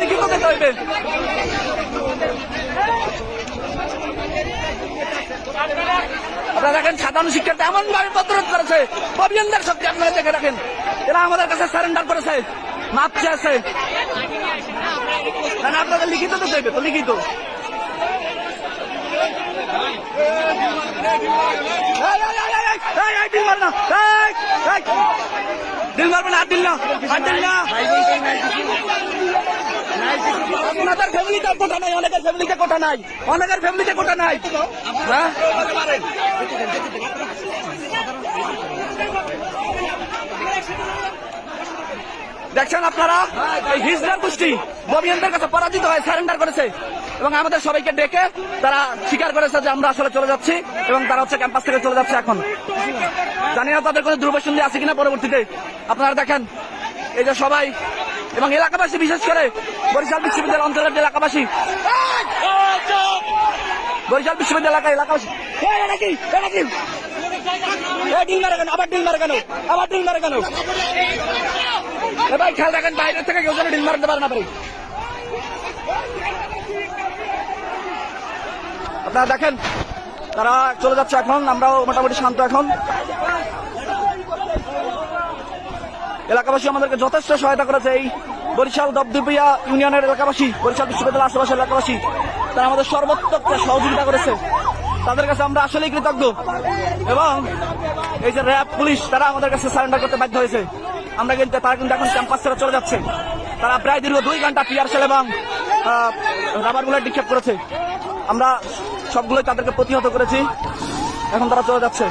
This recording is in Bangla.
লিখিত আপনারা দেখেন সাধারণ শিক্ষার্থী এমন ভাবে প্রতিরোধ করেছে অভিযানদের শক্তি আপনারা দেখে রাখেন এরা আমাদের কাছে সারেন্ডার করেছে মাপ চেয়েছে না, আপনাদের লিখিত তো হইবে তো লিখিত এই, এই, এই, এই, এই, এই, ডিল মার না এই, এই। ডিল মারবে না হাত দিল না হাত দিল না। আপনাদের ফ্যামিলিতে কোটা নাই, অনেকের ফ্যামিলিতে কোটা নাই, অনেকের ফ্যামিলিতে কোটা নাই। হ্যাঁ? দেখছেন আপনারা? এই হিজড়ার গোষ্ঠী ববিয়ানদের কাছে পরাজিত হয়ে সারেন্ডার করেছে এবং আমাদের সবাইকে ডেকে তারা স্বীকার করেছে যে আমরা আসলে চলে যাচ্ছি এবং তারা হচ্ছে ক্যাম্পাস থেকে চলে যাচ্ছে এখন। জানি না তাদের কোনো দুর্বসন্ধি আছে কিনা পরবর্তীতে। আপনারা দেখেন, এই যে সবাই এবং এলাকাবাসী বিশেষ করে বরিশাল বিশ্ববিদ্যালয় অঞ্চলের এলাকাবাসী। বরিশাল বিশ্ববিদ্যালয় এলাকা এলাকাবাসী আবার কেন? আবার মারে কেন? খেয়াল রাখেন বাইরে থেকে কেউ যেন ডিল মারতে পারে না পারে আপনারা দেখেন তারা চলে যাচ্ছে এখন, আমরাও মোটামুটি শান্ত এখন। এলাকাবাসী আমাদেরকে যথেষ্ট সহায়তা করেছে এই বরিশাল দবদুপিয়া ইউনিয়নের এলাকাবাসী, বরিশাল বিশ্ববিদ্যালয় আশেপাশের এলাকাবাসী। তারা আমাদের সর্বোত্তক সহযোগিতা করেছে। তাদের কাছে আমরা আসলেই কৃতজ্ঞ। এবং এই যে র্যাব, পুলিশ, তারা আমাদের কাছে সারেন্ডার করতে বাধ্য হয়েছে। আমরা কিন্তু, তারা কিন্তু এখন ক্যাম্পাস ছেড়ে চলে যাচ্ছে। তারা প্রায় দীর্ঘ দুই ঘণ্টা পিয়ার সেল এবং রাবার বুলেট নিক্ষেপ করেছে। আমরা সবগুলোই তাদেরকে প্রতিহত করেছি। এখন তারা চলে যাচ্ছে।